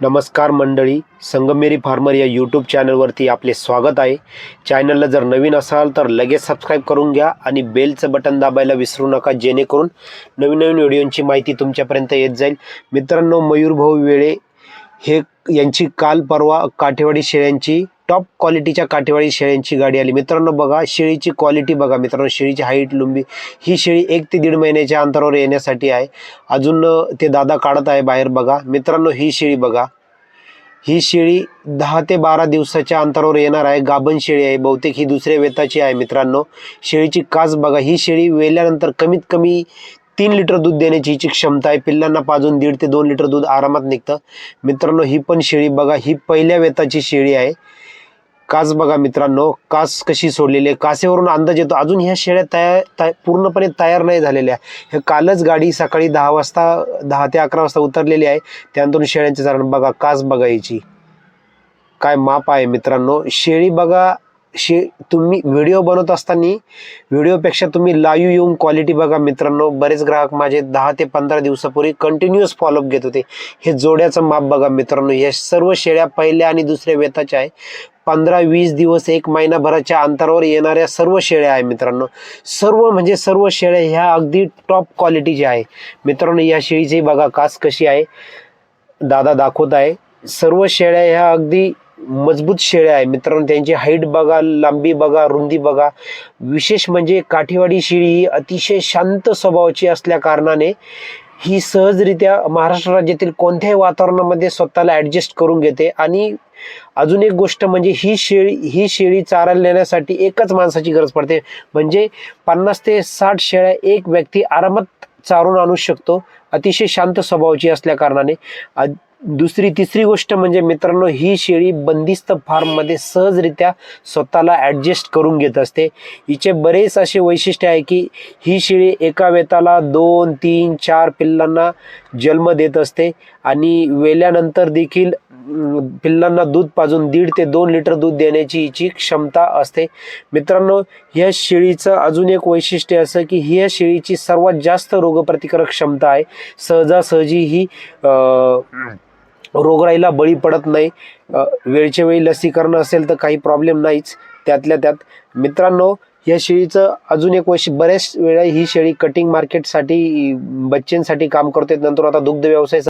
नमस्कार मंडळी संगमेरी फार्मर या यूट्यूब चॅनलवरती आपले स्वागत आहे. चॅनलला जर नवीन असाल तर लगेच सबस्क्राईब करून घ्या आणि बेलचं बटन दाबायला विसरू नका जेणेकरून नवीन नवीन व्हिडिओंची माहिती तुमच्यापर्यंत येत जाईल. मित्रांनो मयूरभाऊ वेळे हे यांची काल परवा काठेवाडी शेळ्यांची टॉप क्वालिटीच्या काठेवाडी शेळ्यांची गाडी आली. मित्रांनो बघा शेळीची क्वालिटी बघा मित्रांनो. शेळीची हाईट लुंबी. ही शेळी एक ते दीड महिन्याच्या अंतरावर येण्यासाठी आहे. अजून ते दादा काढत आहे बाहेर बघा. मित्रांनो ही शेळी बघा. ही शेळी दहा ते बारा दिवसाच्या अंतरावर येणार आहे. गाभण शेळी आहे. बहुतेक ही दुसऱ्या वेताची आहे मित्रांनो. शेळीची कास बघा. ही शेळी वेल्यानंतर कमीत कमी तीन लिटर दूध देण्याची हिची क्षमता आहे. पिल्लांना पाजून दीड ते दोन लिटर दूध आरामात निघतं. मित्रांनो ही पण शेळी बघा. ही पहिल्या वेताची शेळी आहे. कास बघा मित्रांनो कास कशी सोडलेली आहे? कासेवरून अंदाज येतो. अजून ह्या शेळ्या तयार तया पूर्णपणे तयार नाही झालेल्या. हे कालच गाडी सकाळी दहा वाजता दहा ते अकरा वाजता उतरलेली आहे. त्यानंतर शेळ्यांचे चारण बघा कास बघायची काय माप आहे मित्रांनो? शेळी बघा शे तुम्ही व्हिडिओ बनवत असताना व्हिडिओपेक्षा तुम्ही लाईव्ह येऊन क्वालिटी बघा मित्रांनो. बरेच ग्राहक माझे दहा ते पंधरा दिवसापूर्वी कंटिन्युअस फॉलोअप घेत होते. हे जोड्याचं माप बघा मित्रांनो. या सर्व शेळ्या पहिल्या आणि दुसऱ्या वेताच्या आहे. पंधरा वीस दिवस एक महिनाभराच्या अंतरावर येणाऱ्या सर्व शेळ्या आहे मित्रांनो. सर्व म्हणजे सर्व शेळ्या ह्या अगदी टॉप क्वालिटीच्या आहे. मित्रांनो या शेळीची बघा कास कशी आहे. दादा दाखवत आहे. सर्व शेळ्या ह्या अगदी मजबूत शेळ्या आहे. मित्रांनो त्यांची हाईट बघा लांबी बघा रुंदी बघा. विशेष म्हणजे काठीवाडी शेळी ही अतिशय शांत स्वभावाची असल्या कारणाने ही सहजरित्या महाराष्ट्र राज्यातील कोणत्याही वातावरणामध्ये स्वतःला ॲडजस्ट करून घेते. आणि अजून एक गोष्ट म्हणजे ही शेळी ही शेळी चारायला नेण्यासाठी एकच माणसाची गरज पडते. म्हणजे पन्नास ते साठ शेळ्या एक व्यक्ती आरामात चारून आणू शकतो. अतिशय शांत स्वभावाची असल्या कारणाने. दुसरी तिसरी गोष्ट म्हणजे मित्रांनो ही शेळी बंदिस्त फार्ममध्ये सहजरित्या स्वतःला ॲडजस्ट करून घेत असते. हिचे बरेच असे वैशिष्ट्य आहे की ही शेळी एका वेताला दोन तीन चार पिल्लांना जन्म देत असते आणि वेल्यानंतर देखील पिल्लांना दूध पाजून दीड ते दोन लिटर दूध देण्याची हिची क्षमता असते. मित्रांनो ह्या शेळीचं अजून एक वैशिष्ट्य असं की ह्या शेळीची सर्वात जास्त रोगप्रतिकारक क्षमता आहे. सहजासहजी ही आ, रोगराईला बळी पडत नाही. वेळच्या वेळी लसीकरण असेल तर काही प्रॉब्लेम नाहीच. त्यातल्या त्यात मित्रांनो या शेळीचं अजून एक वर्ष बऱ्याच वेळा ही शेळी कटिंग मार्केटसाठी बच्चेंसाठी काम करते. नंतर आता दुग्ध व्यवसाय